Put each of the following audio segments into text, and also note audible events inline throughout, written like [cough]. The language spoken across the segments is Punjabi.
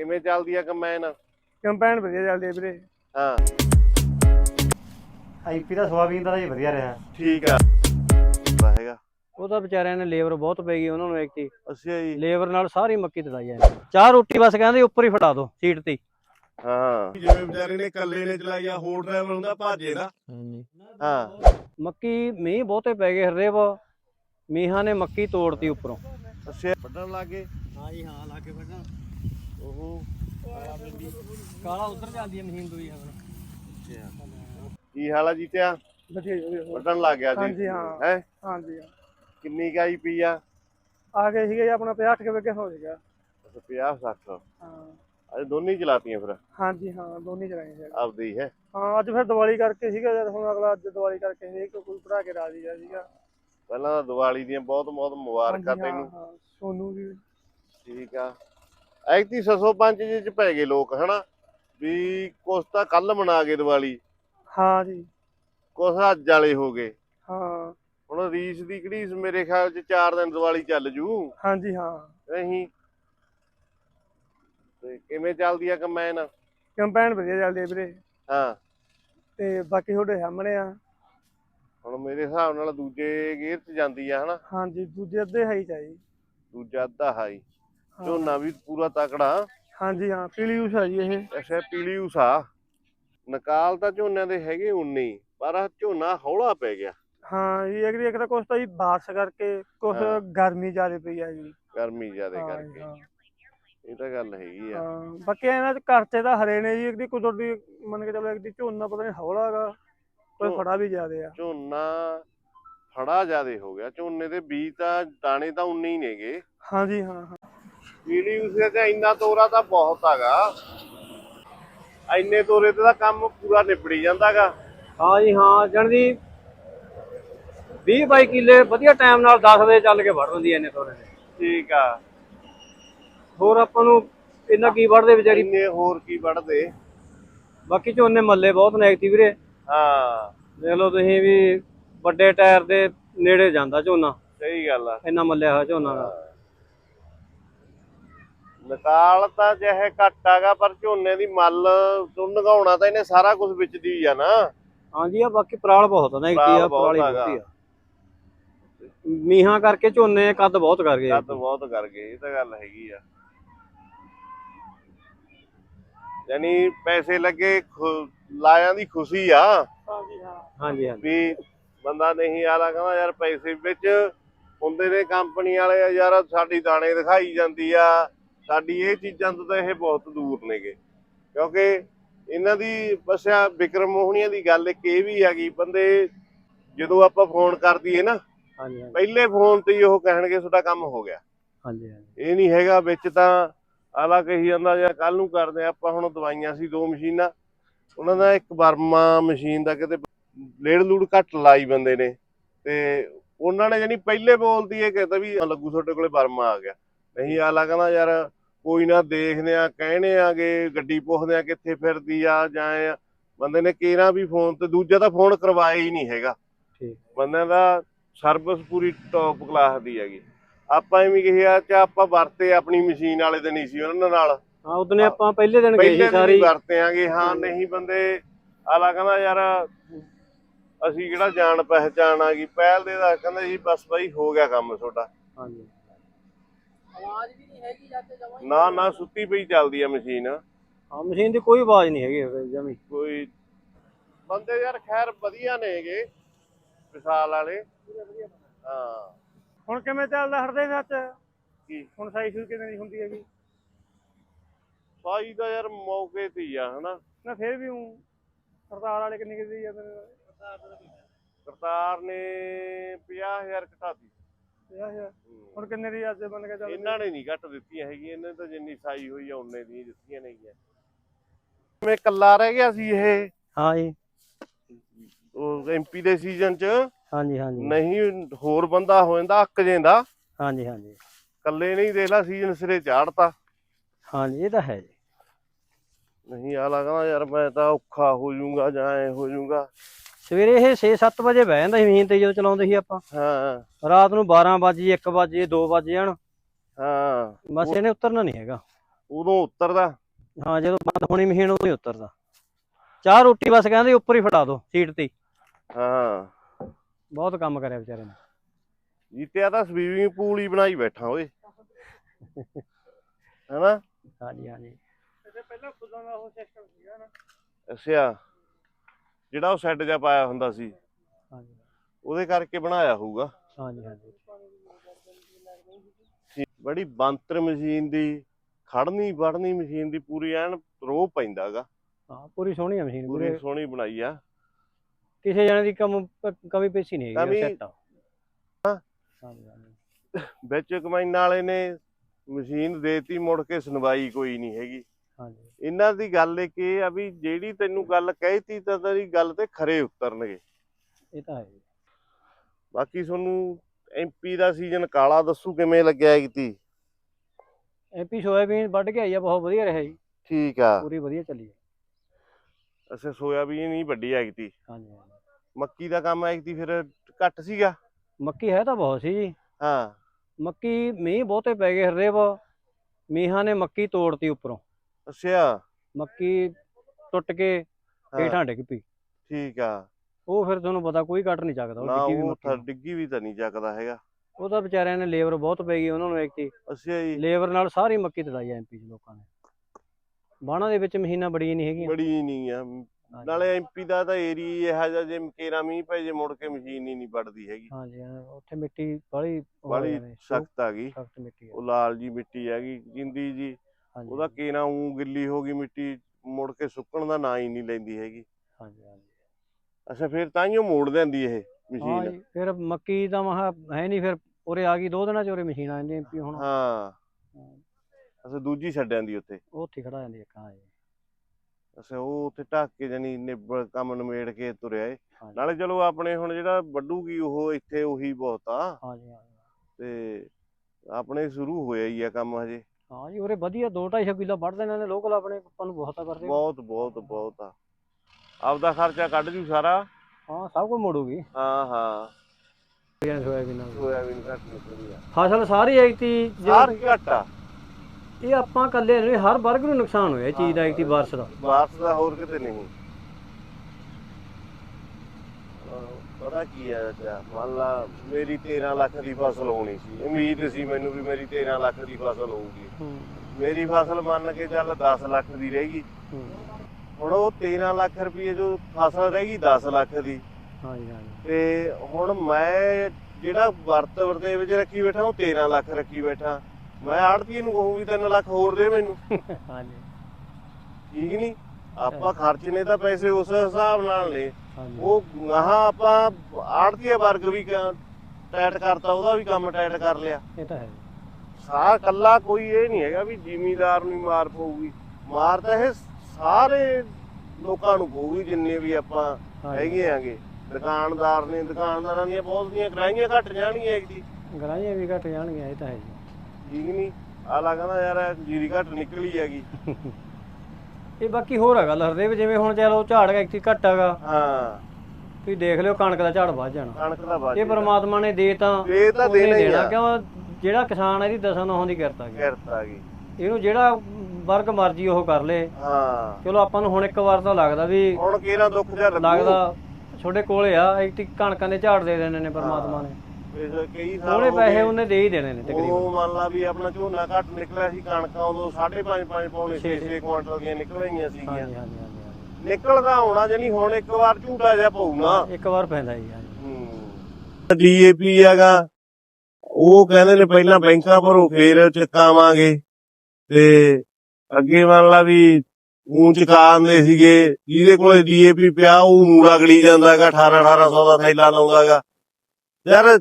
ਕਿਵੇਂ ਚੱਲਦੀ ਆ ਕੰਬਾਈਨ? ਕੰਪੈਨ ਵਧੀਆ ਚੱਲਦੀ ਹੈ ਵੀਰੇ। ਹਾਂ। ਆਈਪੀ ਦਾ ਸੋਆਬੀਨ ਦਾ ਤਾਂ ਜੀ ਵਧੀਆ ਰਿਹਾ। ਠੀਕ ਆ। ਹੈਗਾ। ਉਹ ਤਾਂ ਵਿਚਾਰਿਆਂ ਨੇ ਲੇਬਰ ਬਹੁਤ ਪੈ ਗਈ ਉਹਨਾਂ ਨੂੰ ਐਕਟੀ ਅੱਛਾ ਜੀ। ਲੇਬਰ ਨਾਲ ਸਾਰੀ ਮੱਕੀ ਤੜਾਈ ਜਾਂਦੀ ਚਾਹ ਰੋਟੀ ਬਸ ਕਹਿੰਦੇ ਉੱਪਰ ਹੀ ਫੜਾ ਦਿਓ ਸੀਟ ਤੇ ਹੀ। ਜਿਵੇਂ ਵਿਚਾਰੇ ਨੇ ਇਕੱਲੇ ਨੇ ਚਲਾਇਆ ਹੋਰ ਡਰਾਈਵਰ ਹੁੰਦਾ ਭਾਜੇ ਦਾ। ਹਾਂ। ਮੱਕੀ ਮੀਂਹ ਬਹੁਤੇ ਪੈ ਗਏ ਹਰੇਵ ਮੀਂਹਾਂ ਨੇ ਮੱਕੀ ਤੋੜਤੀ ਉੱਪਰੋਂ। ਅੱਛਾ। ਵੱਢਣ ਲੱਗੇ ਹਾਂ ਜੀ ਹਾਂ ਲਾ ਕੇ ਵੱਢਣ। ਉਹ ਕਾਲਾ ਉਧਰ ਜਾਂਦੀ ਹੈ ਮਸ਼ੀਨ ਦੂਈ ਹੁਣ। ਕੀ ਹਾਲ ਆ ਜੀਤਿਆ? ਵਧੀਆ ਜੀ, ਲੱਗ ਗਿਆ ਹਾਂਜੀ, ਜੀ ਹਾਂ। ਹੈ? ਹਾਂਜੀ ਹਾਂ। ਕਿੰਨੀ ਕਾਈ ਪਈ ਆ? ਆ ਗਏ ਸੀਗੇ ਜੀ ਆਪਣਾ 50 ਕੇ ਵਗੇ ਹੋ ਜਾਏਗਾ 50 60 ਹਾਂ। ਅੱਜ ਦੋਨੇ ਹੀ ਚਲਾਤੀਆਂ ਫਿਰ? ਹਾਂਜੀ ਹਾਂ ਦੋਨੇ ਚਲਾਏ ਸੀ ਆਪਦੀ ਹੀ? ਹੈ ਹਾਂ ਅੱਜ ਫਿਰ ਦੀਵਾਲੀ ਕਰਕੇ ਸੀਗਾ ਜਦ ਹੁਣ ਅਗਲਾ ਅੱਜ ਦੀਵਾਲੀ ਕਰਕੇ ਹਰੇਕ ਕੋਈ ਪੜਾ ਕੇ ਰਾਜੀ ਆ ਸੀਗਾ। ਪਹਿਲਾਂ ਤਾਂ ਦੀਵਾਲੀ ਦੀਆਂ ਬਹੁਤ ਬਹੁਤ ਮੁਬਾਰਕਾਂ ਹਾਂਜੀ, ਹਾਂ, ਤੈਨੂੰ। ਹਾਂ, ਸੋਨੂੰ ਵੀ। ਠੀਕ ਆ। ਐਕਤੀ 605 ਜਿਹੇ ਚ ਪੈ ਗਏ ਲੋਕ ਹਨਾ? ਵੀ ਕੁਛ ਤਾਂ ਕੱਲ ਮਨਾ ਗਏ ਦੀਵਾਲੀ। ਹਾਂ ਜੀ। ਕੁਛ ਅੱਜ ਵਾਲੇ ਹੋ ਗਏ। ਹਾਂ। ਹੁਣ ਰੀਸ ਦੀ ਘੜੀਸ ਮੇਰੇ ਖਿਆਲ ਚ 4 ਦਿਨ ਦੀਵਾਲੀ ਚੱਲ ਜੂ। ਹਾਂਜੀ ਹਾਂ। ਨਹੀਂ ਤੇ ਕਿਵੇਂ ਚੱਲਦੀ ਆ ਕੰਬਾਈਨ? ਕੰਪੈਨ ਵਧੀਆ ਚੱਲਦੀ ਹੈ ਵੀਰੇ। ਹਾਂ। ਤੇ ਬਾਕੀ ਤੁਹਾਡੇ ਸਾਹਮਣੇ ਆ। ਹੁਣ ਮੇਰੇ ਹਿਸਾਬ ਨਾਲ ਦੂਜੇ ਗੇਅਰ 'ਚ ਜਾਂਦੀ ਆ ਹਨਾ? ਹਾਂਜੀ ਦੂਜੇ ਅੱਧੇ ਹਾਈ ਚਾਹੀ ਦੂਜਾ ਅੱਧਾ ਹਾਈ। ਝੋਨਾ ਵੀ ਪੂਰਾ ਤਕੜਾ। ਹਾਂਜੀ ਹਾਂ ਪੀਲੀ ਉਸ ਜੀ ਇਹ। ਅੱਛਾ ਪੀਲੀ ਉਸਾ ਨਕਾਲ ਤਾਂ ਝੋਨਿਆਂ ਦੇ ਹੈਗੇ 19 ਪਰ ਆਹ ਝੋਨਾ ਹੌਲਾ ਪੈ ਗਿਆ। ਹਾਂ ਜੀ ਇੱਕ ਇੱਕ ਤਾਂ ਕੁਛ ਤਾਂ ਜੀ ਬਾਰਿਸ਼ ਕਰਕੇ ਕੁਛ ਹਾਂ। ਗਰਮੀ ਜ਼ਿਆਦਾ ਪਈ ਆ ਜੀ। ਗਰਮੀ ਜ਼ਿਆਦੇ ਹਾਂ ਜੀ, ਕਰਕੇ ਹਾਂ। ਇਹ ਤਾਂ ਗੱਲ ਹੈਗੀ ਆ। ਹਾਂ ਬਾਕੀ ਇਹਨਾਂ ਚ ਖਰਚੇ ਤਾਂ ਹਰੇ ਨੇ ਜੀ ਇੱਕ ਦੀ ਕੁਦਰਤੀ ਮੰਨ ਕੇ ਚੱਲੋ ਇੱਕ ਦੀ ਝੋਨਾ ਪਤਾ ਨਹੀਂ ਹੌਲਾ ਹੈਗਾ ਕੋਈ ਝੋ- ਫੜਾ ਵੀ ਜ਼ਿਆਦੇ ਆ। ਝੋਨਾ ਫੜਾ ਜ਼ਿਆਦੇ ਹੋ ਗਿਆ। ਝੋਨੇ ਦੇ ਬੀਜ ਤਾਂ ਦਾਣੇ ਤਾਂ 19 ਹੀ ਨੇਗੇ। ਹਾਂਜੀ ਹਾਂ ਹਾਂ। ਪੀਲੀ ਉਸੇ ਤੇ ਇੰਨਾ ਤੋਰਾ ਤਾਂ ਬਹੁਤ ਹੈਗਾ। ਇੰਨੇ ਤੋਰੇ ਤੇ ਤਾਂ ਕੰਮ ਪੂਰਾ ਨਿਬੜੀ ਜਾਂਦਾਗਾ। ਹਾਂ ਜੀ ਹਾਂ ਜਣਦੀ 20 22 ਕਿੱਲੇ ਵਧੀਆ ਟਾਈਮ ਨਾਲ 10 ਵਜੇ ਚੱਲ ਕੇ ਵੜ ਐ ਇੰਨੇ ਤੋਰੇ ਦੇ ਠੀਕ ਆ। ਹੋਰ ਆਪਾਂ ਨੂੰ ਇੰਨਾ ਕੀ ਵੜਦੇ ਵਿਚਾਰੀ? ਇੰਨੇ ਹੋਰ ਕੀ ਵੜਦੇ? ਬਾਕੀ ਝੋਨੇ ਮੱਲੇ ਬਹੁਤ ਨੇ ਐਕਟੀ ਵੀਰੇ। ਹਾਂ। ਦੇਖ ਲਓ ਤੁਸੀਂ ਵੀ ਵੱਡੇ ਟਾਇਰ ਦੇ ਨੇੜੇ ਜਾਂਦਾ ਝੋਨਾ। ਸਹੀ ਗੱਲ ਆ। ਇੰਨਾ ਮੱਲਿਆ ਹੋਇਆ ਝੋਨਾ ਦਾ। ਨਕਾਲ ਤਾਂ ਜਿਹੇ ਘੱਟ ਆਗਾ ਪਰ ਝੋਨੇ ਦੀ ਮੱਲ ਤੋਂ ਨਗਾਉਣਾ ਤਾਂ ਇਹਨੇ ਸਾਰਾ ਕੁਝ ਵਿੱਚ ਦੀ ਆ ਨਾ। ਹਾਂਜੀ ਆ ਬਾਕੀ ਪਰਾਲ ਬਹੁਤ ਆ ਨਾ ਪਰਾਲ ਆ ਪਰਾਲੀ। ਬਹੁਤੀ ਆ। ਮੀਂਹਾਂ ਕਰਕੇ ਝੋਨੇ ਕੱਦ ਬਹੁਤ ਕਰ ਗਏ। ਕੱਦ ਬਹੁਤ ਕਰ ਗਏ ਇਹ ਤਾਂ ਗੱਲ ਹੈਗੀ ਆ। ਯਾਨੀ ਪੈਸੇ ਲੱਗੇ ਲਾਇਆਂ ਦੀ ਖੁਸ਼ੀ ਆ। ਹਾਂਜੀ ਹਾਂ। ਹਾਂਜੀ ਹਾਂਜੀ। ਵੀ ਬੰਦਾ ਨਹੀਂ ਆਲਾ ਕਹਿੰਦਾ ਯਾਰ ਪੈਸੇ ਵਿੱਚ ਹੁੰਦੇ ਨੇ ਕੰਪਨੀ ਵਾਲੇ ਯਾਰ ਸਾਡੀ ਦਾਣੇ ਦਿਖਾਈ ਜਾਂਦੀ ਆ। ਸਾਡੀ ਇਹ ਚੀਜ਼ਾਂ ਤੋਂ ਤਾਂ ਇਹ ਬਹੁਤ ਦੂਰ ਨੇਗੇ। ਕਿਉਂਕਿ ਇਹਨਾਂ ਦੀ ਬਸਿਆ ਵਿਕਰਮ ਮੋਹਣੀਆਂ ਦੀ ਗੱਲ ਇੱਕ ਇਹ ਵੀ ਹੈਗੀ ਬੰਦੇ ਜਦੋਂ ਆਪਾਂ ਫੋਨ ਕਰ ਦਈਏ ਨਾ ਹਾਂਜੀ ਹਾਂਜੀ। ਪਹਿਲੇ ਫੋਨ ਤੇ ਹੀ ਉਹ ਕਹਿਣਗੇ ਤੁਹਾਡਾ ਕੰਮ ਹੋ ਗਿਆ। ਹਾਂਜੀ ਹਾਂਜੀ। ਇਹ ਨਹੀਂ ਹੈਗਾ ਵਿੱਚ ਤਾਂ ਆਲਾ ਕਹੀ ਜਾਂਦਾ ਜਾਂ ਕੱਲ ਨੂੰ ਕਰਦੇ ਆ ਆਪਾਂ ਹੁਣ ਦਵਾਈਆਂ ਸੀ ਦੋ ਮਸ਼ੀਨਾਂ। ਉਹਨਾਂ ਦਾ ਇੱਕ ਵਰਮਾ ਮਸ਼ੀਨ ਦਾ ਕਿਤੇ ਲੇੜ ਲੂੜ ਘੱਟ ਲਾਈ ਬੰਦੇ ਨੇ। ਤੇ ਉਹਨਾਂ ਨੇ ਜਾਨੀ ਪਹਿਲੇ ਬੋਲਦੀ ਇਹ ਕਹਿੰਦਾ ਵੀ ਲੱਗੂ ਤੁਹਾਡੇ ਕੋਲੇ ਵਰਮਾ ਆ ਗਿਆ। ਨਹੀਂ ਆਲਾ ਕਹਿੰਦਾ ਯਾਰ ਕੋਈ ਨਾ ਦੇਖਦੇ ਆ ਕਹਿਣੇ ਆਗੇ ਗੱਡੀ ਪੁੱਛਦੇ ਆ ਕਿੱਥੇ ਫਿਰਦੀ ਆ ਜਾਂ। ਬੰਦੇ ਨੇ ਕੇਰਾ ਵੀ ਫੋਨ ਤੇ ਦੂਜਾ ਤਾਂ ਫੋਨ ਕਰਵਾਇਆ ਹੀ ਨਹੀਂ ਹੈਗਾ। ਠੀਕ। ਬੰਦਿਆਂ ਦਾ ਸਰਵਿਸ ਪੂਰੀ ਟੌਪ ਕਲਾਸ ਦੀ ਹੈਗੀ। ਆਪਾਂ ਐਵੇਂ ਕਿਹਾ ਕਿ ਆਪਾਂ ਵਰਤੇ ਆਪਣੀ ਮਸ਼ੀਨ ਵਾਲੇ ਦਿਨ ਹੀ ਸੀ ਉਹਨਾਂ ਨਾਲ। ਹਾਂ ਉਦਨੇ ਆਪਾਂ ਪਹਿਲੇ ਦਿਨ ਗਏ ਪਹਿਲੇ ਸੀ ਦਿਨ ਸਾਰੀ। ਹੀ ਵਰਤੇ ਆਂਗੇ। ਹਾਂ ਨਹੀਂ ਬੰਦੇ ਆਲਾ ਕਹਿੰਦਾ ਯਾਰ ਅਸੀਂ ਕਿਹੜਾ ਜਾਣ ਪਹਿਚਾਣ ਆ ਗਈ। ਪਹਿਲ ਦੇ ਦਾ ਕਹਿੰਦਾ ਜੀ ਬਸ ਬਾਈ ਹੋ ਗਿਆ ਕੰਮ ਤੁਹਾਡਾ। ਹਾਂਜੀ। ਨਾ ਨਾ ਸੁੱਤੀ ਪਈ ਚੱਲਦੀ ਆ ਮਸ਼ੀਨ। ਹਾਂ ਮਸ਼ੀਨ ਦੀ ਕੋਈ ਆਵਾਜ਼ ਨਹੀਂ ਹੈਗੀ ਜਮੀ। ਕੋਈ ਬੰਦੇ ਯਾਰ ਖੈਰ ਵਧੀਆ ਨੇਗੇ ਵਿਸ਼ਾਲ ਵਾਲੇ। ਹਾਂ। ਹੁਣ ਕਿਵੇਂ ਚੱਲਦਾ ਹਰਦੇ ਵਿੱਚ ਕੀ? ਹੁਣ ਸਾਈ ਸ਼ੁਰੂ ਕਿਵੇਂ ਦੀ ਹੁੰਦੀ ਹੈਗੀ? ਸਾਈ ਦਾ ਯਾਰ ਮੌਕੇ ਤੇ ਹੀ ਆ ਹਨਾ। ਨਾ ਫਿਰ ਵੀ ਹੂੰ ਸਰਦਾਰ ਵਾਲੇ ਕਿੰਨੇ ਕਿਤੇ ਜਾਂਦੇ ਨੇ ਕਰਤਾਰ ਨੇ 50000 ਘਟਾਤੀ ਪੰਜਾਹ ਹਜ਼ਾਰ। ਹੁਣ ਕਿੰਨੇ ਦੀ ਅੱਜ ਬਣ ਕੇ ਚੱਲ ਇਹਨਾਂ ਨੇ ਨਹੀਂ। ਘੱਟ ਦਿੱਤੀਆਂ ਹੈਗੀਆਂ ਇਹਨੇ ਤਾਂ ਜਿੰਨੀ ਸਾਈ ਹੋਈ ਆ ਉਹਨੇ ਦੀ ਦਿੱਤੀਆਂ ਨੇਗੀਆਂ। ਮੈਂ ਕੱਲਾ ਰਹਿ ਗਿਆ ਸੀ ਇਹ। ਹਾਂ ਜੀ। ਉਹ ਐਮਪੀ ਦੇ ਸੀਜ਼ਨ 'ਚ ਹਾਂਜੀ ਹਾਂਜੀ। ਨਹੀਂ ਹੋਰ ਬੰਦਾ ਹੋ ਜਾਂਦਾ ਅੱਕ ਜਾਂਦਾ। ਹਾਂਜੀ ਹਾਂਜੀ। ਕੱਲੇ ਨਹੀਂ ਦੇਖ ਲਾ ਸੀਜ਼ਨ ਸਿਰੇ ਚਾੜਤਾ। ਹਾਂਜੀ ਇਹ ਤਾਂ ਹੈ ਜੀ। ਨਹੀਂ ਆ ਲੱਗਦਾ ਯਾਰ ਮੈਂ ਤਾਂ ਔਖਾ ਹੋ ਜਾਊਂਗਾ ਜਾਂ ਐ ਹੋ ਜਾਊਂਗਾ ਸਵੇਰੇ ਇਹ 6-7 ਵਜੇ ਬਹਿ ਜਾਂਦਾ ਸੀ ਮਸ਼ੀਨ ਤੇ ਜਦੋਂ ਚਲਾਉਂਦੇ ਸੀ ਆਪਾਂ। ਹਾਂ। ਰਾਤ ਨੂੰ 12 ਵਜੇ 1 ਵਜੇ 2 ਵਜੇ ਜਾਣ। ਹਾਂ। ਬਸ ਇਹਨੇ ਉਤਰਨਾ ਨਹੀਂ ਹੈਗਾ। ਉਦੋਂ ਉਤਰਦਾ। ਹਾਂ ਜਦੋਂ ਬੰਦ ਹੋਣੀ ਮਸ਼ੀਨ ਉਦੋਂ ਹੀ ਉਤਰਦਾ। ਚਾਹ ਰੋਟੀ ਬਸ ਕਹਿੰਦੇ ਉੱਪਰ ਹੀ ਫੜਾ ਦੋ ਸੀਟ ਤੇ ਹੀ। ਬਹੁਤ ਕੰਮ ਕਰਿਆ ਵਿਚਾਰੇ ਨੇ। ਜੀਤਿਆ ਤਾਂ ਸਵੀਮਿੰਗ ਪੂਲ ਹੀ ਬਣਾਈ ਬੈਠਾ ਓਏ। [laughs] ਹੈਨਾ? ਹਾਂਜੀ ਹਾਂਜੀ। ਇਹਦੇ ਪਹਿਲਾਂ ਫੁੱਲਾਂ ਦਾ ਉਹ ਸਿਸਟਮ ਸੀਗਾ ਨਾ। ਅੱਛਾ। ਜਿਹੜਾ ਉਹ ਸੈੱਟ ਜਿਹਾ ਪਾਇਆ ਹੁੰਦਾ ਸੀ ਹਾਂਜੀ। ਉਹਦੇ ਕਰਕੇ ਬਣਾਇਆ ਹੋਊਗਾ। ਹਾਂਜੀ ਹਾਂਜੀ। ਬੜੀ ਬੰਤਰ ਮਸ਼ੀਨ ਦੀ ਖੜਨੀ ਵੜਨੀ ਮਸ਼ੀਨ ਦੀ ਪੂਰੀ ਐਨ ਰੋਹ ਪੈਂਦਾਗਾ ਹਾਂ ਪੂਰੀ ਸੋਹਣੀ ਆ ਮਸ਼ੀਨ ਪੂਰੀ ਪੂਰੇ। ਸੋਹਣੀ ਬਣਾਈ ਆ। ਕਿਸੇ ਜਣੇ ਦੀ ਕਮ ਕਮੀ ਪੇਸ਼ੀ ਨਹੀਂ ਹੈਗੀ ਕਮੀ- ਸੈੱਟ ਆ। ਹਾਂਜੀ ਹਾਂਜੀ। ਵਿੱਚ ਕਮਾਈਨ ਵਾਲੇ ਨੇ ਮਸ਼ੀਨ ਦੇਤੀ ਮੁੜ ਕੇ ਸੁਣਵਾਈ ਕੋਈ ਨਹੀਂ ਹੈਗੀ। ਇਹਨਾਂ ਦੀ ਗੱਲ ਇਹ ਕਿ ਆ ਵੀ ਜਿਹੜੀ ਤੈਨੂੰ ਗੱਲ ਕਹਿਤੀ ਤਾਂ ਤੇਰੀ ਗੱਲ ਤੇ ਖਰੇ ਉਤਰਨਗੇ। ਇਹ ਤਾਂ ਹੈ। ਬਾਕੀ ਤੁਹਾਨੂੰ ਐਮਪੀ ਦਾ ਸੀਜ਼ਨ ਕਾਲਾ ਦੱਸੂ ਕਿਵੇਂ ਲੱਗਿਆ ਕੀਤੀ ਐਮਪੀ ਸੋਇਆਬੀਨ ਵੱਢ ਕੇ ਆਈ ਆ ਬਹੁਤ ਵਧੀਆ ਰਿਹਾ ਜੀ। ਠੀਕ ਆ। ਪੂਰੀ ਵਧੀਆ ਚੱਲੀ ਹੈ ਅੱਛਾ ਸੋਇਆਬੀਨ ਨਹੀਂ ਵੱਡੀ ਹੈਗੀ ਹਾਂਜੀ ਹਾਂਜੀ। ਮੱਕੀ ਦਾ ਕੰਮ ਐਗਤੀ ਫਿਰ ਘੱਟ ਸੀਗਾ? ਮੱਕੀ ਹੈ ਤਾਂ ਬਹੁਤ ਸੀ ਜੀ। ਹਾਂ। ਮੱਕੀ ਮੀਂਹ ਬਹੁਤੇ ਪੈ ਗਏ ਹਰੇਵ ਮੀਂਹਾਂ ਨੇ ਮੱਕੀ ਤੋੜਤੀ ਉੱਪਰੋਂ। ਅੱਛਾ। ਮੱਕੀ ਟੁੱਟ ਕੇ ਹਾਂ, ਹੇਠਾਂ ਡਿੱਗ ਪਈ। ਠੀਕ ਆ। ਉਹ ਫਿਰ ਤੁਹਾਨੂੰ ਪਤਾ ਕੋਈ ਕੱਟ ਨਹੀਂ ਚੱਕਦਾ ਉਹ ਨਾ ਡਿੱਗੀ ਵੀ ਉਹ ਮੱਕੀ ਤਾਂ ਨੂੰ। ਡਿੱਗੀ ਵੀ ਤਾਂ ਨਹੀਂ ਚੱਕਦਾ ਹੈਗਾ। ਉਹ ਤਾਂ ਵਿਚਾਰਿਆਂ ਨੇ ਲੇਬਰ ਬਹੁਤ ਪੈ ਗਈ ਉਹਨਾਂ ਨੂੰ ਇੱਕ ਅੱਛਾ ਜੀ। ਲੇਬਰ ਨਾਲ ਸਾਰੀ ਮੱਕੀ ਤੜਾਈ ਐਮਪੀ ਚ ਲੋਕਾਂ ਨੇ। ਬਾਣਾ ਦੇ ਵਿੱਚ ਮਸ਼ੀਨਾਂ ਬੜੀਆਂ ਨਹੀਂ ਹੈਗੀਆਂ। ਬੜੀ ਨਹੀਂ ਆ। ਨਾਲੇ ਐਮਪੀ ਦਾ ਤਾਂ ਏਰੀਆ ਇਹੋ ਜਿਹਾ ਜੇ ਕੇਰਾ ਮੀਂਹ ਪੈ ਜੇ ਮੁੜ ਕੇ ਮਸ਼ੀਨ ਹੀ ਨਹੀਂ ਵੱਢਦੀ ਹੈਗੀ। ਹਾਂਜੀ ਹਾਂ, ਉੱਥੇ ਮਿੱਟੀ ਬੜੀ ਬੜੀ ਸਖਤ ਆ ਗਈ। ਸਖਤ ਮਿੱਟੀ ਹੈ ਉਹ ਲਾਲ ਜੀ ਮਿੱਟੀ ਹੈਗੀ ਜਿੰਦੀ ਜੀ ਉਹਦਾ ਕੇਰਾ ਉਂ ਗਿੱਲੀ ਹੋ ਗਈ ਮਿੱਟੀ ਮੁੜ ਕੇ ਸੁੱਕਣ ਦਾ ਨਾਂ ਹੀ ਨਹੀਂ ਲੈਂਦੀ ਹੈਗੀ। ਹਾਂਜੀ ਹਾਂਜੀ। ਅੱਛਾ ਫਿਰ ਤਾਂ ਹੀ ਉਹ ਮੋੜ ਦਿੰਦੀ ਇਹ ਮਸ਼ੀਨ। ਫਿਰ ਮੱਕੀ ਦਾ ਮਹਾ ਹੈ ਨਹੀਂ ਫਿਰ ਉਰੇ ਆ ਗਈ ਦੋ ਦਿਨਾਂ ਚ ਉਰੇ ਮਸ਼ੀਨ ਆ ਜਾਂਦੀ ਐਮਪੀ ਹੁਣ। ਹਾਂ। ਅੱਛਾ ਦੂਜੀ ਛੱਡਿਆਂ ਦੀ ਉੱਥੇ। ਉੱਥੇ ਖੜਾ ਜਾਂਦੀ ਇੱਕ ਹਾਂ ਜੀ। ਅੱਛਾ ਉਹ ਉੱਥੇ ਢੱਕ ਕੇ ਜਾਨੀ ਨਿਬੜ ਕੰਮ ਨਿਮੇੜ ਕੇ ਤੁਰਿਆ ਏ। ਨਾਲੇ ਚਲੋ ਆਪਣੇ ਹੁਣ ਜਿਹੜਾ ਵੱਡੂਗੀ ਉਹ ਇੱਥੇ ਉਹੀ ਬਹੁਤ ਆ। ਹਾਂਜੀ ਹਾਂਜੀ। ਤੇ ਆਪਣੇ ਸ਼ੁਰੂ ਹੋਇਆ ਹੀ ਆ ਕੰਮ ਹਜੇ। ਹਾਂ ਜੀ ਉਰੇ ਵਧੀਆ 2.5 ਕਿੱਲਾ ਵੱਢ ਦੇਣਾ ਨੇ ਲੋਕਲ ਆਪਣੇ ਆਪਾਂ ਨੂੰ ਬਹੁਤਾ ਕਰਦੇ। ਬਹੁਤ ਬਹੁਤ ਬਹੁਤ ਆ। ਆਪਦਾ ਖਰਚਾ ਕੱਢ ਜੂ ਸਾਰਾ। ਹਾਂ ਸਭ ਕੁਝ ਮੋੜੂਗੀ। ਹਾਂ ਹਾਂ। ਸੋਇਆਬੀਨ ਨਾਲ ਸੋਇਆਬੀਨ ਘੱਟ ਨਿਕਲੀ ਆ ਫਸਲ ਸਾਰੀ ਐਤੀ ਸਾਰ ਘੱਟ ਆ। ਇਹ ਆਪਾਂ ਕੱਲੇ ਨਹੀਂ ਹਰ ਵਰਗ ਨੂੰ ਨੁਕਸਾਨ ਹੋਇਆ ਇਹ ਚੀਜ਼ ਦਾ ਐਤੀ ਬਾਰਿਸ਼ ਦਾ। ਬਾਰਸ ਦਾ ਹੋਰ ਕਿਤੇ ਨਹੀਂ ਅਹ ਪਤਾ ਕੀ ਆ ਚਾਚਾ ਮੰਨ ਲਾ ਮੇਰੀ 13 ਲੱਖ ਦੀ ਫਸਲ ਹੋਣੀ ਸੀ। ਉਮੀਦ ਸੀ ਮੈਨੂੰ ਵੀ ਮੇਰੀ 13 ਲੱਖ ਦੀ ਫਸਲ ਹੋਊਗੀ। ਮੇਰੀ ਫਸਲ ਮੰਨ ਕੇ ਚੱਲ 10 ਲੱਖ ਦੀ ਰਹੇਗੀ ਹੁਣ ਉਹ 13 ਲੱਖ ਰੁਪਏ ਜੋ ਫਸਲ ਰਹੇਗੀ 10 ਲੱਖ ਦੀ। ਹਾਂਜੀ ਹਾਂਜੀ। ਤੇ ਹੁਣ ਮੈਂ ਜਿਹੜਾ ਵਰਤ ਵਰਤੇ ਵਿੱਚ ਰੱਖੀ ਬੈਠਾ ਉਹ 13 ਲੱਖ ਰੱਖੀ ਬੈਠਾ। ਮੈਂ ਆੜਤੀਏ ਨੂੰ ਕਹੂੰ ਵੀ 3 ਲੱਖ ਹੋਰ ਦੇ ਮੈਨੂੰ। ਹਾਂਜੀ। ਠੀਕ ਨਹੀਂ ਆਪਾਂ ਖਰਚਨੇ ਤਾਂ ਪੈਸੇ ਉਸ ਹਿਸਾਬ ਨਾਲ ਨੇ। ਉਹ ਗਾਹਾਂ ਆਪਾਂ ਆੜਤੀਏ ਵਰਗ ਵੀ ਟਾਈਟ ਕਰਤਾ ਉਹਦਾ ਵੀ ਕੰਮ ਟਾਈਟ ਕਰ ਲਿਆ। ਇਹ ਤਾਂ ਹੈ। ਸਾਰ ਕੱਲਾ ਕੋਈ ਇਹ ਨਹੀਂ ਹੈਗਾ ਵੀ ਜ਼ਿਮੀਦਾਰ ਨੂੰ ਹੀ ਮਾਰ ਪਊਗੀ। ਮਾਰ ਤਾਂ ਇਹ ਸਾਰੇ ਲੋਕਾਂ ਨੂੰ ਪਊਗੀ ਜਿੰਨੇ ਵੀ ਆਪਾਂ। ਹੈਗੇ ਆਂਗੇ ਦੁਕਾਨਦਾਰ ਨੇ ਦੁਕਾਨਦਾਰਾਂ ਦੀਆਂ ਬਹੁਤ ਦੀਆਂ ਕਰਾਈਆਂ ਘਟ ਜਾਣਗੀਆਂ ਇੱਕ ਦੀ। ਗਰਾਈਆਂ ਵੀ ਘਟ ਜਾਣਗੀਆਂ ਇਹ ਤਾਂ ਹੈ ਜੀ। ਠੀਕ ਨਹੀਂ ਆਲਾ ਕਹਿੰਦਾ ਯਾਰ ਜੀਰੀ ਘਟ ਨਿਕਲੀ ਹੈਗੀ। [laughs] ਇਹ ਬਾਕੀ ਹੋਰ ਹੈ ਗੱਲ ਹਰਦੇਵ ਜਿਵੇਂ ਹੁਣ ਚਲੋ ਝਾੜ ਐਕਤੀ ਘੱਟ ਹੈਗਾ। ਹਾਂ। ਤੁਸੀਂ ਦੇਖ ਲਿਓ ਕਣਕ ਦਾ ਝਾੜ ਵੱਧ ਜਾਣਾ। ਕਣਕ ਦਾ ਬਾਜੀ ਇਹ ਪਰਮਾਤਮਾ ਨੇ ਦੇ ਤਾਂ ਇਹ ਤਾਂ ਉਹਨੇ ਦੇਣਾ ਹੀ ਆ। ਕਿਉਂ? ਜਿਹੜਾ ਕਿਸਾਨ ਹੈ ਇਹਦੀ ਦਸਾਂ ਨੌਹਾਂ ਦੀ ਕਿਰਤ ਹੈਗੀ ਕਿਰਤ ਆ ਗਈ। ਇਹਨੂੰ ਜਿਹੜਾ ਵਰਗ ਮਰਜ਼ੀ ਉਹ ਕਰ ਲੇ। ਹਾਂ। ਚਲੋ ਆਪਾਂ ਨੂੰ ਹੁਣ ਇੱਕ ਵਾਰ ਤਾਂ ਲੱਗਦਾ ਵੀ ਹੁਣ ਕਿਹੜਾ ਦੁੱਖ ਲੱਗੂ? ਲੱਗਦਾ ਤੁਹਾਡੇ ਕੋਲੇ ਆ ਇੱਕ ਕਣਕਾਂ ਦੇ ਝਾੜ ਦੇ ਦੇਣੇ ਨੇ ਪਰਮਾਤਮਾ ਨੇ। ਇਸ ਕਈ ਸਾਲ ਥੋੜੇ ਹੋ ਪੈਸੇ ਗਏ। ਉਹਨੇ ਦੇ ਹੀ ਦੇਣੇ ਨੇ ਤਕਰੀਬਨ। ਉਹ ਮੰਨ ਲਾ ਵੀ ਆਪਣਾ ਝੋਨਾ ਘੱਟ ਨਿਕਲਿਆ ਸੀ ਕਣਕਾਂ ਉਦੋਂ 5.5 5 ਪੌਣੇ 6 6 ਕੁਇੰਟਲ ਦੀਆਂ ਨਿਕਲ ਰਹੀਆਂ ਸੀਗੀਆਂ। ਹਾਂਜੀ ਹਾਂਜੀ ਹਾਂਜੀ ਹਾਂਜੀ। ਨਿਕਲਦਾ ਹੋਣਾ ਜਣੀ ਹੁਣ ਇੱਕ ਵਾਰ ਝੂਟਾ ਜਿਹਾ ਪਊ ਨਾ ਇੱਕ ਵਾਰ ਪੈਂਦਾ ਜੀ ਹਾਂਜੀ। ਡੀਏਪੀ ਹੈਗਾ ਉਹ ਕਹਿੰਦੇ ਨੇ ਪਹਿਲਾਂ ਬੈਂਕਾਂ ਭਰੋ ਫੇਰ ਚੁਕਾਵਾਂਗੇ ਤੇ ਅੱਗੇ ਮੰਨ ਲਾ ਵੀ ਊਂ ਚੁਕਾਉਂਦੇ ਸੀਗੇ ਜਿਹਦੇ ਕੋਲੇ ਡੀਏਪੀ ਪਿਆ ਉਹ ਮੂੜਾ ਗਲੀ ਜਾਂਦਾਗਾ 18 1800 ਦਾ ਥੈਲਾ ਲਾਉਂਦਾਗਾ ਯਾਰ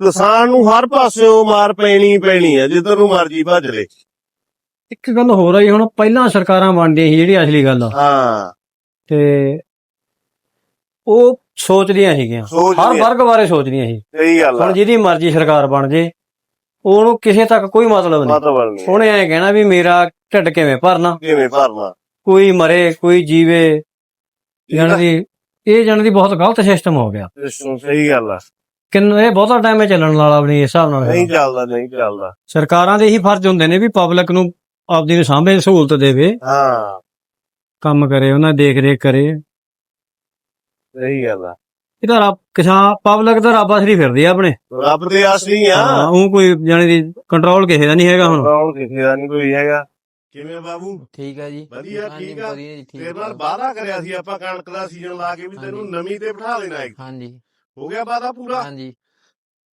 ਕਿਸਾਨ ਨੂੰ ਹਰ ਪਾਸਿਓਂ ਮਾਰ ਪੈਣੀ ਹੀ ਪੈਣੀ ਆ ਜਿੱਧਰ ਨੂੰ ਮਰਜ਼ੀ ਭੱਜ ਲੈ। ਇੱਕ ਗੱਲ ਹੋਰ ਆਈ ਹੁਣ ਪਹਿਲਾਂ ਸਰਕਾਰਾਂ ਬਣਦੀਆਂ ਸੀ ਜਿਹੜੀ ਅਸਲੀ ਗੱਲ ਆ। ਹਾਂ। ਤੇ ਉਹ ਸੋਚਦੀਆਂ ਸੀਗੀਆਂ। ਹਰ ਵਰਗ ਬਾਰੇ ਸੋਚਦੀਆਂ ਸੀ। ਸਹੀ ਗੱਲ ਆ। ਹੁਣ ਜਿਹਦੀ ਮਰਜ਼ੀ ਸਰਕਾਰ ਬਣ ਜੇ ਉਹਨੂੰ ਕਿਸੇ ਤੱਕ ਕੋਈ ਮਤਲਬ ਨਹੀਂ। ਮਤਲਬ ਨਹੀਂ। ਉਹਨੇ ਐ ਕਹਿਣਾ ਵੀ ਮੇਰਾ ਢਿੱਡ ਕਿਵੇਂ ਭਰਨਾ? ਕਿਵੇਂ ਭਰਨਾ? ਕੋਈ ਮਰੇ ਕੋਈ ਜੀਵੇ ਜਾਣ ਦੀ ਇਹ ਜਾਣ ਦੀ ਬਹੁਤ ਗਲਤ ਸਿਸਟਮ ਹੋ ਗਿਆ। ਸਹੀ ਗੱਲ ਆ। ਕਿੰਨ ਇਹ ਬਹੁਤਾ ਟਾਈਮ ਚੱਲਣ ਵਾਲਾ ਨਹੀਂ ਇਸ ਹਿਸਾਬ ਨਾਲ ਨਹੀਂ ਚੱਲਦਾ ਨਹੀਂ ਚੱਲਦਾ। ਸਰਕਾਰਾਂ ਦੇ ਹੀ ਫਰਜ਼ ਹੁੰਦੇ ਨੇ ਵੀ ਪਬਲਿਕ ਨੂੰ ਆਪਦੀ ਨੂੰ ਸਾਂਭੇ ਸਹੂਲਤ ਦੇਵੇ। ਹਾਂ। ਕੰਮ ਕਰੇ ਉਹਨਾਂ ਦੀ ਦੇਖ ਰੇਖ ਕਰੇ। ਸਹੀ ਗੱਲ ਆ। ਇਹ ਤਾਂ ਰੱਬ ਕਿਸਾਨ ਪਬਲਿਕ ਤਾਂ ਰੱਬ ਅਸਲੀ ਫਿਰਦੀ ਆ ਆਪਣੇ। ਰੱਬ ਦੇ ਆਸਰੀ ਆ। ਹਾਂ ਉਹ ਕੋਈ ਜਾਣੀ ਦੀ ਕੰਟਰੋਲ ਕਿਸੇ ਦਾ ਨਹੀਂ ਹੈਗਾ ਹੁਣ। ਕੌਣ ਕਿਸੇ ਦਾ ਨਹੀਂ ਕੋਈ ਹੈਗਾ। ਕਿਵੇਂ ਬਾਬੂ? ਠੀਕ ਹੈ ਜੀ। ਵਧੀਆ, ਠੀਕ ਆ। ਤੇਰੇ ਆ। ਨਾਲ ਵਾਅਦਾ ਕਰਿਆ ਸੀ ਆਪਾਂ ਕਣਕ ਦਾ ਸੀਜ਼ਨ ਲਾ ਕੇ ਵੀ ਤੈਨੂੰ। ਨਵੀਂ ਤੇ ਬਿਠਾ ਦੇਣਾ ਹੈ ਹਾਂਜੀ। ਹੋ ਗਿਆ ਵਾਅਦਾ ਪੂਰਾ? ਹਾਂਜੀ।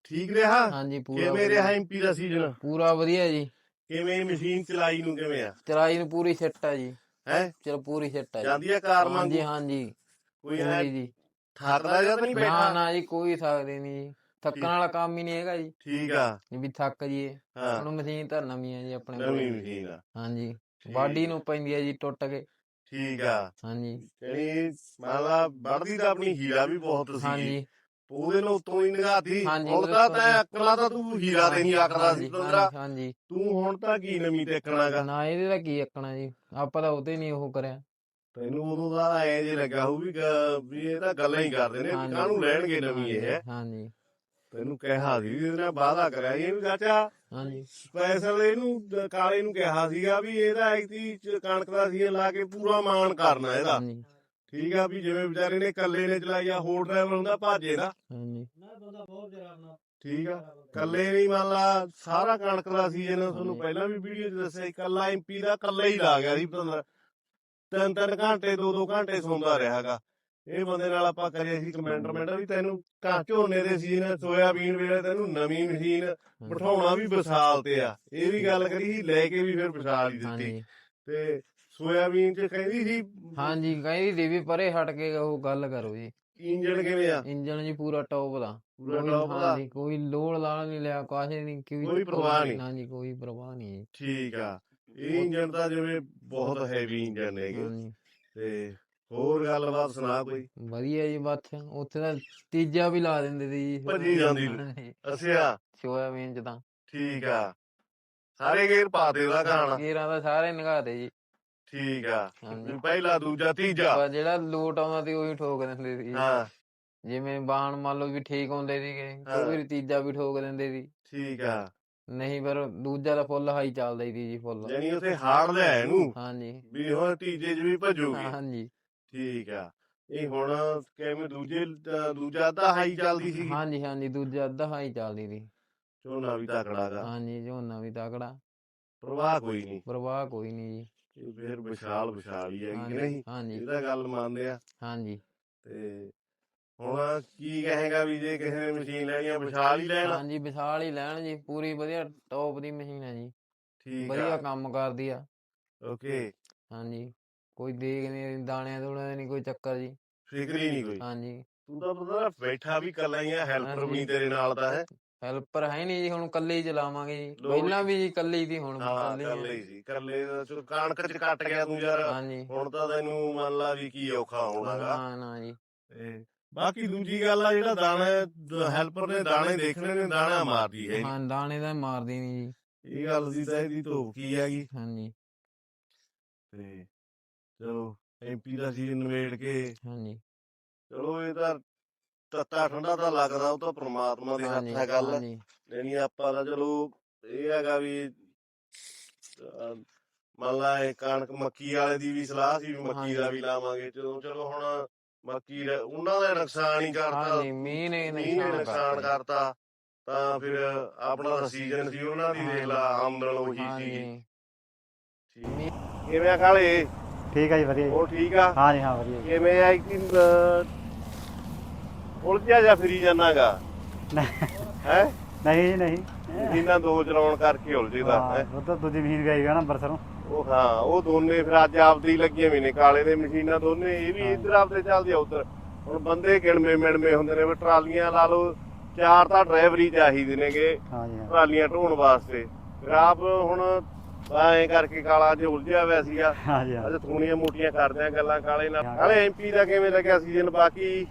ਠੀਕ ਰਿਹਾ? ਹਾਂਜੀ ਪੂਰਾ ਕਿਵੇਂ। ਰਿਹਾ ਐਮਪੀ ਦਾ ਸੀਜ਼ਨ ਪੂਰਾ ਵਧੀਆ ਜੀ। ਕਿਵੇਂ ਮਸ਼ੀਨ ਚਲਾਈ ਨੂੰ ਕਿਵੇਂ ਆ? ਚਰਾਈ ਨੂੰ ਪੂਰੀ ਸੈੱਟ ਆ ਜੀ। ਹੈ? ਚਲੋ ਪੂਰੀ ਸੈੱਟ ਆ ਜੀ। ਜਾਂਦੀ ਆ ਕਾਰ ਹਾਂਜੀ ਮੰਗੂ ਹਾਂਜੀ। ਕੋਈ ਹੈ ਜੀ। ਠਾਰਦਾ ਜਾਂ ਤਾਂ ਨਹੀਂ ਨਾ ਬੈਠਾ? ਨਾ ਜੀ ਕੋਈ ਸਕਦੇ ਨਹੀਂ ਜੀ। ਥੱਕਣ ਵਾਲਾ ਕੰਮ ਹੀ ਨਹੀਂ ਹੈਗਾ ਜੀ। ਠੀਕ ਆ। ਵੀ ਥੱਕ ਜੀਏ ਹੁਣ ਮਸ਼ੀਨ ਤਾਂ ਨਵੀਂ ਆ ਜੀ ਆਪਣੇ ਕੋਲ। ਨਵੀਂ ਮਸ਼ੀਨ ਆ। ਹਾਂਜੀ। ਵਾਢੀ ਨੂੰ ਪੈਂਦੀ ਆ ਜੀ ਟੁੱਟ ਕੇ। ਠੀਕ ਆ। ਹਾਂਜੀ। ਯਾਨੀ ਮਾਲਾ ਵੜਦੀ ਤਾਂ ਆਪਣੀ ਹੀਰਾ ਵੀ ਬਹੁਤ ਸੀ ਹਾਂਜੀ। ਉਹਦੇ ਨਾਲ ਉਤੋਂ ਹੀ ਨਿਗਾਹਤੀ ਹਾਂਜੀ, ਹੁਣ ਉਹਦੇ ਤਾਂ ਤੋਂ ਤੈਂ। ਅਕਲਾ ਤਾਂ ਤੂੰ ਹੀਰਾ ਦੇ ਨਹੀਂ ਆਖਦਾ ਸੀ ਹਾਂਜੀ, ਹਾਂਜੀ। ਤੂੰ ਹੁਣ ਤਾਂ ਕੀ ਨਵੀਂ ਤੇ ਆਖਣਾਗਾ ਨਾ ਇਹਦੇ ਦਾ ਕੀ ਆਖਣਾ ਜੀ? ਆਪਾਂ ਤਾਂ ਉਹਤੇ ਨਹੀਂ ਉਹ ਕਰਿਆ। ਤੈਨੂੰ ਉਦੋਂ ਦਾ ਐ ਜੇ ਲੱਗਾ ਹੋਊ ਵੀ ਗ- ਵੀ ਇਹ ਤਾਂ ਗੱਲਾਂ ਹੀ ਕਰਦੇ ਨੇ ਵੀ ਹਾਂਜੀ। ਕਾਹਨੂੰ ਲੈਣਗੇ ਨਵੀਂ ਇਹ। ਹਾਂਜੀ ਤੈਨੂੰ ਕਿਹਾ ਸੀ ਵੀ ਇਹਦੇ ਨਾਲ ਵਾਅਦਾ ਕਰਿਆ ਸੀ, ਇਹ ਵੀ ਚਾਚਾ ਹਾਂਜੀ। ਸਪੈਸ਼ਲ ਇਹਨੂੰ ਦ- ਕਾਲੇ ਨੂੰ ਕਿਹਾ ਸੀਗਾ ਵੀ ਇਹਦਾ ਐਕਤੀ ਕਣਕ ਦਾ ਸੀ ਲਾ ਕੇ ਪੂਰਾ ਮਾਣ ਕਰਨਾ ਇਹਦਾ। ਹਾਂਜੀ। ਠੀਕ ਆ ਵੀ ਜਿਵੇਂ ਵਿਚਾਰੇ ਨੇ ਇਕੱਲੇ ਨੇ ਚਲਾਈ ਆ ਹੋਰ ਡਰਾਈਵਰ ਹੁੰਦਾ ਭਾਜੇ ਦਾ ਹਾਂਜੀ। ਠੀਕ ਆ ਕੱਲੇ ਨਹੀਂ ਮੰਨ ਲਾ ਸਾਰਾ ਕਣਕ ਦਾ ਸੀਜ਼ਨ ਤੁਹਾਨੂੰ। ਪਹਿਲਾਂ ਵੀ ਵੀਡੀਓ 'ਚ ਦੱਸਿਆ ਸੀ ਕੱਲਾ ਐਮਪੀ ਦਾ ਕੱਲਾ ਹੀ ਲਾ ਗਿਆ ਸੀ ਪਤੰਦਰ ਤਿੰਨ ਤਿੰਨ ਘੰਟੇ ਦੋ ਦੋ ਘੰਟੇ ਸੌਂਦਾ ਰਿਹਾਗਾ ਇਹ ਬੰਦੇ ਨਾਲ ਆਪਾਂ ਕਰਿਆ ਸੀ ਕਮੈਂਟਰਮੈਂਟ ਵੀ ਤੈਨੂੰ ਕਾ ਝੋਨੇ ਦੇ ਸੀਜ਼ਨ ਸੋਇਆਬੀਨ ਵੇਲੇ ਤੈਨੂੰ ਨਵੀਂ ਮਸ਼ੀਨ ਬਿਠਾਉਣਾ ਵੀ ਵਿਸਾਲ ਤੇ ਆ। ਇਹ ਵੀ ਗੱਲ ਕਰੀ ਸੀ ਲੈ ਕੇ ਵੀ ਫਿਰ ਵਿਸਾਲ ਹੀ ਦਿੱਤੀ। ਤੇ ਸੋਇਆਬੀਨ 'ਚ ਕਹਿੰਦੀ ਸੀ। ਹਾਂਜੀ ਕਹਿੰਦੀ ਦੀ ਵੀ ਪਰੇ ਹਟ ਕੇ ਉਹ ਗੱਲ ਕਰੋ ਜੀ। ਇੰਜਣ ਕਿਵੇਂ ਆ? ਇੰਜਨ ਜੀ ਪੂਰਾ ਟੌਪ ਦਾ। ਪੂਰਾ top ਦਾ? ਹਾਂਜੀ ਕੋਈ ਲੋੜ ਲਾਲ ਨਹੀਂ ਲਿਆ ਕੁਛ ਨਹੀਂ ਕੋਈ ਪਰਵਾਹ ਨਹੀਂ। ਹਾਂਜੀ ਕੋਈ ਪਰਵਾਹ ਨਹੀਂ ਠੀਕ ਆ। ਇਹ ਇੰਜਣ ਤਾਂ ਜਿਵੇਂ ਬਹੁਤ ਹੈਵੀ ਇੰਜਣ ਹਾਂਜੀ। ਤੇ ਹੋਰ ਗੱਲਬਾਤ ਸੁਣਾ ਕੋਈ? ਵਧੀਆ ਜੀ ਬੱਸ ਉੱਥੇ ਤਾਂ ਤੀਜਾ ਵੀ ਲਾ ਦਿੰਦੇ ਸੀ ਭੱਜੀ ਜਾਂਦੀ। ਅੱਛਾ। ਸੋਇਆਬੀਨ ਚ ਤਾਂ। ਠੀਕ ਆ। ਸਾਰੇ ਗੇਰ ਪਾ ਦੇ ਉਹਦਾ ਗਾਣਾ ਗੇਰਾਂ ਦਾ ਸਾਰੇ ਨਿਗਾਹਦੇ ਜੀ। ਠੀਕ ਆ। ਹਾਂਜੀ। ਪਹਿਲਾ ਦੂਜਾ ਤੀਜਾ। ਪਰ ਜਿਹੜਾ ਲੋਟ ਆਉਂਦਾ ਸੀ ਉਹੀ ਠੋਕ ਦਿੰਦੇ ਸੀ। ਹਾਂ। ਜਿਵੇਂ ਬਾਣ ਮੰਨ ਲਓ ਵੀ ਠੀਕ ਹੁੰਦੇ ਸੀਗੇ ਹਾਂ। ਕੋਈ ਤੀਜਾ ਵੀ ਠੋਕ ਦਿੰਦੇ ਸੀ। ਠੀਕ ਆ। ਨਹੀਂ ਪਰ ਦੂਜਾ ਤਾਂ ਫੁੱਲ ਹਾਈ ਚੱਲਦਾ ਹੀ ਸੀ ਜੀ ਫੁੱਲ। ਯਾਨੀ ਉਥੇ ਹਾਰ ਲਿਆ ਇਹਨੂੰ ਹਾਂਜੀ। ਵੀ ਹੁਣ ਤੀਜੇ 'ਚ ਵੀ ਭੱਜੂਗੀ। ਹਾਂਜੀ। ਠੀਕ ਆ। ਇਹ ਹੁਣ ਕਿਵੇਂ ਦੂਜੇ ਅ, ਦੂਜਾ ਤਾਂ ਹਾਈ ਚੱਲਦੀ ਸੀ ਹਾਂਜੀ ਹਾਂਜੀ ਦੂਜਾ ਅੱਧਾ ਹਾਈ ਚੱਲਦੀ ਸੀ। ਝੋਨਾ ਵੀ ਤਕੜਾਗਾ ਹਾਂਜੀ ਝੋਨਾ ਵੀ ਤਕੜਾ। ਪ੍ਰਵਾਹ ਕੋਈ ਨਹੀਂ। ਪ੍ਰਵਾਹ ਕੋਈ ਨਹੀਂ ਜੀ। ਫਿਰ ਵਿਸ਼ਾਲ ਵਿਸ਼ਾਲ ਹੀ ਹੈਗੀ ਕਿ ਨਹੀਂ ਹਾਂਜੀ। ਇਹਦਾ ਗੱਲ ਮੰਨਦੇ ਆ। ਹਾਂਜੀ। ਤੇ ਹੁਣ ਕੀ ਕਹੇਗਾ ਵੀ ਜੇ ਕਿਸੇ ਨੇ ਮਸ਼ੀਨ ਲੈਣੀ ਆ ਵਿਸ਼ਾਲ ਹੀ ਲੈਣਾ ਹਾਂਜੀ ਵਿਸ਼ਾਲ ਹੀ ਲੈਣ ਜੀ ਪੂਰੀ ਵਧੀਆ ਟੌਪ ਦੀ ਮਸ਼ੀਨ ਹੈ ਜੀ। ਠੀਕ ਵਧੀਆ ਆ। ਕੰਮ ਕਰਦੀ ਆ। ਓਕੇ। ਹਾਂਜੀ ਕੋਈ ਦੇਖ ਨਹੀਂ ਦਾਣਿਆਂ ਦੂਣਿਆਂ ਦਾ ਨਹੀਂ ਕੋਈ ਚੱਕਰ ਜੀ। ਫਿਕਰ ਹੀ ਨਹੀਂ ਕੋਈ। ਹਾਂਜੀ। ਤੂੰ ਤਾਂ ਪਤਾ ਬੈਠਾ ਵੀ ਕੱਲਾ ਹੀ ਆ ਹੈਲਪਰ ਵੀ। ਤੇਰੇ ਨਾਲ ਦਾ ਹੈ। ਹੈਲਪਰ ਹੈ ਨਹੀਂ ਜੀ ਹੁਣ ਕੱਲੇ ਹੀ ਚਲਾਵਾਂਗੇ ਜੀ। ਪਹਿਲਾਂ ਵੀ ਜੀ ਕੱਲੇ ਹੀ ਸੀ ਹੁਣ ਵੀ ਹਾਂ ਇਕੱਲੇ ਹੀ। ਕੱਲੇ ਆ। ਹੀ ਸੀ ਕੱਲੇ ਦਾ ਚਲੋ ਕਣਕ ਚ ਕੱਟ ਗਿਆ ਤੂੰ ਯਾਰ। ਹਾਂਜੀ। ਹੁਣ ਤਾਂ ਤੈਨੂੰ ਮੰਨ ਲਾ ਵੀ ਕੀ ਔਖਾ ਹੋਣਾਗਾ ਨਾ ਨਾ ਜੀ। ਤੇ ਬਾਕੀ ਦੂਜੀ ਗੱਲ ਆ ਜਿਹੜਾ ਦਾਣਾ ਹੈਲਪਰ ਨੇ ਦਾਣੇ ਦੇਖਣੇ ਨੇ ਦਾਣਾ ਮਾਰਦੀ ਹੈ ਹਾਂ ਦਾਣੇ ਦਾ ਮਾਰਦੀ ਨਹੀਂ ਜੀ। ਇਹ ਗੱਲ ਦੀ ਤਾਂ ਇਹਦੀ ਧੋਖ ਹੈਗੀ ਹਾਂਜੀ। ਤੇ ਚਲੋ ਐਮਪੀ ਦਾ ਸੀਜ਼ਨ ਨਵੇੜ ਕੇ ਹਾਂਜੀ। ਚਲੋ ਇਹ ਤਾਂ ਤੱਤਾ ਠੰਡਾ ਤਾਂ ਲੱਗਦਾ ਉਹ ਤਾਂ ਪ੍ਰਮਾਤਮਾ ਦੇ ਹੱਥ ਹੈ ਗੱਲ। ਨਹੀਂ ਆਪਾਂ ਤਾਂ ਚਲੋ ਇਹ ਹੈਗਾ ਵੀ ਅਹ, ਮੰਨ ਲਾ ਇਹ ਕਣਕ ਮੱਕੀ ਵਾਲੇ ਦੀ ਵੀ ਸਲਾਹ ਸੀ ਵੀ ਮੱਕੀ ਦਾ। ਵੀ ਲਾਵਾਂਗੇ ਚਲੋ ਚਲੋ ਹੁਣ ਮੱਕੀ ਦਾ ਉਹਨਾਂ ਦਾ ਨੁਕਸਾਨ ਹੀ ਕਰਤਾ। ਹਾਂਜੀ ਮੀਂਹ ਨੇ ਮੀਂਹ ਨੇ ਨੁਕਸਾਨ ਕਰਤਾ। ਕਰਤਾ ਤਾਂ ਫਿਰ ਆਪਣਾ ਸੀਜ਼ਨ ਸੀ ਉਹਨਾਂ ਦੀ ਦੇਖ ਲਾ ਆਮਦਨ ਉਹੀ ਸੀ ਹਾਂਜੀ ਕਿਵੇਂ ਆ ਕਾਲੇ ਠੀਕ ਹੈ ਜੀ ਵਧੀਆ ਜੀ। ਉਹ ਠੀਕ ਆ? ਹਾਂ ਜੀ ਹਾਂ ਵਧੀਆ ਜੀ। ਕਿਵੇਂ ਆ ਕਿ ਉਲਝਿਆ ਜਾਂ ਫਿਰੀ ਜਾਣਾਗਾ? ਹੈ? ਨਹੀਂ ਜੀ ਨਹੀਂ। ਮਸ਼ੀਨਾਂ ਦੋ ਚਲਾਉਣ ਕਰਕੇ ਉਲਝਦਾ ਹੈ ਹਾਂ? ਉਹ ਤਾਂ ਦੂਜੀ ਮਸ਼ੀਨ ਗਈ ਗਿਆ ਨਾ ਅੰਬਰਸਰੋਂ। ਉਹ ਹਾਂ ਉਹ ਦੋਨੇ ਫਿਰ ਅੱਜ ਆਪਦੀ ਲੱਗੀਆਂ ਵੀ ਨੇ ਕਾਲੇ ਦੇ ਮਸ਼ੀਨਾਂ ਦੋਨੇ ਇਹ ਵੀ ਇੱਧਰ ਆਪਦੇ ਚੱਲਦੀ ਆ ਉਧਰ। ਹੁਣ ਬੰਦੇ ਗਿਣਵੇਂ ਮਿਣਵੇਂ ਹੁੰਦੇ ਨੇ ਵੀ ਟਰਾਲੀਆਂ ਲਾ ਲਓ ਚਾਰ ਤਾਂ ਡਰਾਈਵਰ ਹੀ ਚਾਹੀਦੇ ਨੇਗੇ ਹਾਂ ਜੀ ਹਾਂ। ਟਰਾਲੀਆਂ ਢੋਣ ਵਾਸਤੇ। ਫਿਰ ਆਪ ਹੁਣ ਐਂ ਕਰਕੇ ਕਾਲਾ ਅੱਜ ਉਲਝਿਆ ਹੋਇਆ ਸੀਗਾ। ਹਾਂ ਜੀ ਹਾਂ। ਅੱਜ ਥੋੜੀਆਂ ਮੋਟੀਆਂ ਕਰਦੇ ਆ ਗੱਲਾਂ ਕਾਲੇ ਨਾਲ। ਕਾਲੇ ਐਮਪੀ ਦਾ ਕਿਵੇਂ ਲੱਗਿਆ ਸੀਜ਼ਨ ਬਾਕੀ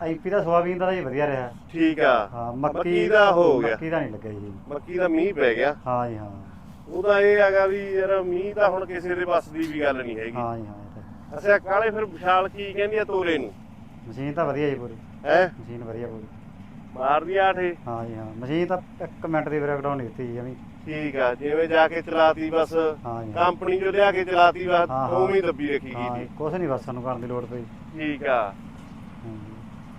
ਆਈਪੀ ਦਾ ਸੋਆਬੀਨ ਦਾ ਜੀ ਵਧੀਆ ਰਿਹਾ। ਠੀਕ ਆ। ਹਾਂ ਮੱਕੀ ਦਾ ਹੋ ਗਿਆ। ਮੱਕੀ ਦਾ ਨਹੀਂ ਲੱਗਿਆ ਜੀ। ਮੱਕੀ ਦਾ ਮੀਂਹ ਪੈ ਗਿਆ। ਹਾਂ ਜੀ ਹਾਂ। ਉਹਦਾ ਇਹ ਹੈਗਾ ਵੀ ਯਾਰ ਮੀਂਹ ਤਾਂ ਹੁਣ ਕਿਸੇ ਦੇ ਵੱਸ ਦੀ ਵੀ ਗੱਲ ਨਹੀਂ ਹੈਗੀ। ਹਾਂ ਜੀ ਹਾਂ। ਅੱਛਾ ਕਾਲੇ ਫਿਰ ਵਿਸ਼ਾਲ ਕੀ ਕਹਿੰਦੀ ਆ ਤੋਰੇ ਨੂੰ? ਮਸ਼ੀਨ ਤਾਂ ਵਧੀਆ ਜੀ ਪੂਰੀ। ਹੈ? ਮਸ਼ੀਨ ਵਧੀਆ ਪੂਰੀ। ਮਾਰਦੀ ਆਠੇ ਹਾਂ ਜੀ ਹਾਂ। ਮਸ਼ੀਨ ਤਾਂ ਇੱਕ ਮਿੰਟ ਦੀ ਬ੍ਰੇਕ ਡਾਊਨ ਨਹੀਂ ਦਿੱਤੀ ਜੀ ਜਮੀ। ਠੀਕ ਆ ਜਿਵੇਂ ਜਾ ਕੇ ਚਲਾਤੀ ਬਸ। ਕੰਪਨੀ ਜੋ ਲਿਆ ਕੇ ਚਲਾਤੀ ਬਸ। ਉਵੇਂ ਹੀ ਦੱਬੀ ਰੱਖੀ ਗਈ ਕੁਛ ਨਹੀਂ ਬਸ ਸਾਨੂੰ ਕਰਨ ਦੀ ਲੋੜ ਪਈ। ਠੀਕ ਆ।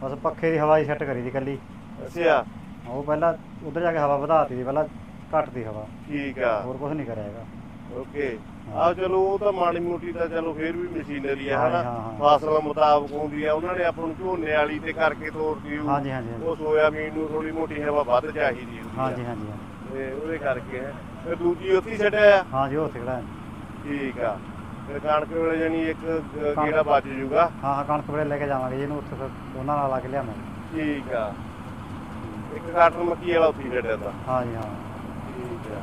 ਬਸ ਪੱਖੇ ਦੀ ਹਵਾ ਹੀ ਸੈੱਟ ਕਰੀ ਦੀ ਕੱਲੀ ਅੱਛਾ ਉਹ ਪਹਿਲਾਂ ਉਧਰ ਜਾ ਕੇ ਹਵਾ ਵਧਾਤੀ ਸੀ ਪਹਿਲਾਂ ਘੱਟ ਦੀ ਹਵਾ ਠੀਕ ਆ ਹੋਰ ਕੁਛ ਨਹੀਂ ਕਰਿਆ ਹੈਗਾ ਓਕੇ ਆ ਚਲੋ ਉਹ ਤਾਂ ਮਾੜੀ ਮੋਟੀ ਤਾਂ ਚਲੋ ਫੇਰ ਵੀ ਮਸ਼ੀਨਰੀ ਆ ਹਾਂ, ਹਨਾ। ਫਸਲਾਂ ਮੁਤਾਬਕ ਹੁੰਦੀ ਆ ਉਹਨਾਂ ਨੇ ਆਪਾਂ ਨੂੰ ਝੋਨੇ ਵਾਲੀ ਤੇ ਕਰਕੇ ਤੋਰਦੀ ਹੋਊ। ਹਾਂਜੀ ਹਾਂਜੀ ਹਾਂਜੀ। ਉਹ ਸੋਇਆਬੀਨ ਨੂੰ ਥੋੜੀ ਮੋਟੀ ਹਵਾ ਵੱਧ ਚਾਹੀਦੀ ਹੁੰਦੀ ਆ। ਹਾਂਜੀ ਹਾਂਜੀ ਹਾਂਜੀ। ਤੇ ਉਹਦੇ ਕਰਕੇ ਹੈ ਤੇ ਦੂਜੀ ਉੱਥੇ ਛੱਡਿਆ ਆ ਹਾਂ ਜੀ ਉਹ ਉੱਥੇ ਖੜਾ। ਠੀਕ ਆ ਕਣਕ ਵੇਲੇ ਜਾਨੀ ਇੱਕ ਗ- ਕਣਕ- ਗੇੜਾ ਬਚ ਜੂਗਾ ਹਾਂ ਹਾਂ ਕਣਕ ਵੇਲੇ ਲੈ ਕੇ ਜਾਵਾਂਗੇ ਜੀ ਇਹਨੂੰ ਉੱਥੇ ਫਿਰ ਉਹਨਾਂ ਨਾਲ ਲਾ ਕੇ ਲਿਆਵਾਂਗੇ। ਠੀਕ ਆ। ਇੱਕ ਕਾਟਨ ਮੱਕੀ ਵਾਲਾ ਉੱਥੇ ਹੀ ਛੱਡਿਆ ਤਾਂ। ਹਾਂ ਜੀ ਹਾਂ। ਠੀਕ ਆ।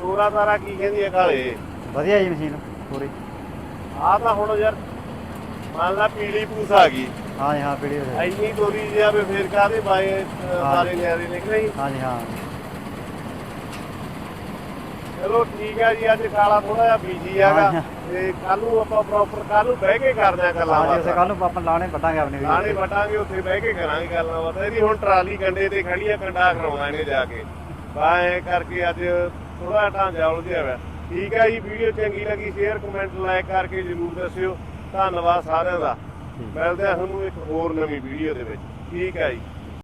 ਤੋਰਾ ਤਾਰਾ ਕੀ ਕਹਿੰਦੀ ਆ ਕਾਲੇ? ਵਧੀਆ ਜੀ ਮਸ਼ੀਨ ਪੂਰੀ। ਆ ਤਾਂ ਹੁਣ ਯਾਰ ਮੰਨ ਲਾ ਪੀਲੀ ਪੂਸ ਆ ਗਈ। ਹਾਂ ਜੀ ਹਾਂ ਪੀੜੀ ਹੋ ਜਾਏ। ਐਨੀ ਤੋਰੀ ਜਿਆ ਵੀ ਫੇਰ ਕਾਦੇ ਬਾਏ ਅ, ਹਾਂ। ਸਾਰੇ ਨਿਆਰੇ ਨੇ ਕਿ ਨਹੀਂ ਹਾਂ ਜੀ ਹਾਂ। ਚਲੋ ਠੀਕ ਆ ਜੀ ਅੱਜ ਕਾਲਾ ਥੋੜਾ ਜਿਹਾ ਬੀਜੀ ਹੈਗਾ। ਤੇ ਕੱਲ ਨੂੰ ਆਪਾਂ ਪ੍ਰੋਪਰ ਕੱਲ ਨੂੰ ਬਹਿ ਕੇ ਕਰਦੇ ਆ ਗੱਲਾਂ ਬਾਤਾਂ। ਕੱਲ ਨੂੰ ਆਪਾਂ ਲਾਣੇ ਵੱਟਾਂਗੇ ਆਪਣੀ ਵੀ ਲਾਣੇ ਵਟਾਂਗੇ ਉੱਥੇ ਬਹਿ ਕੇ ਕਰਾਂਗੇ ਗੱਲਾਂ ਬਾਤਾਂ। ਇਹਦੀ ਹੁਣ ਟਰਾਲੀ ਕੰਡੇ ਤੇ ਖੜੀ ਆ ਕੰਡਾ ਕਰਾਉਣਾ ਇਹਨੇ ਜਾ ਕੇ। ਬਾਏ ਕਰਕੇ ਅੱਜ ਥੋੜਾ ਢਾਂਚਾ ਉਲਝਿਆ ਹੋਇਆ। ਠੀਕ ਆ ਜੀ ਵੀਡੀਓ ਚੰਗੀ ਲੱਗੀ ਸ਼ੇਅਰ ਕਮੈਂਟ ਲਾਈਕ ਕਰਕੇ ਜਰੂਰ ਦੱਸਿਓ। ਧੰਨਵਾਦ ਸਾਰਿਆਂ ਦਾ। ਮਿਲਦੇ ਆ ਤੁਹਾਨੂੰ ਇੱਕ ਹੋਰ ਨਵੀਂ ਵੀਡੀਓ ਦੇ ਵਿੱਚ। ਠੀਕ ਆ ਜੀ।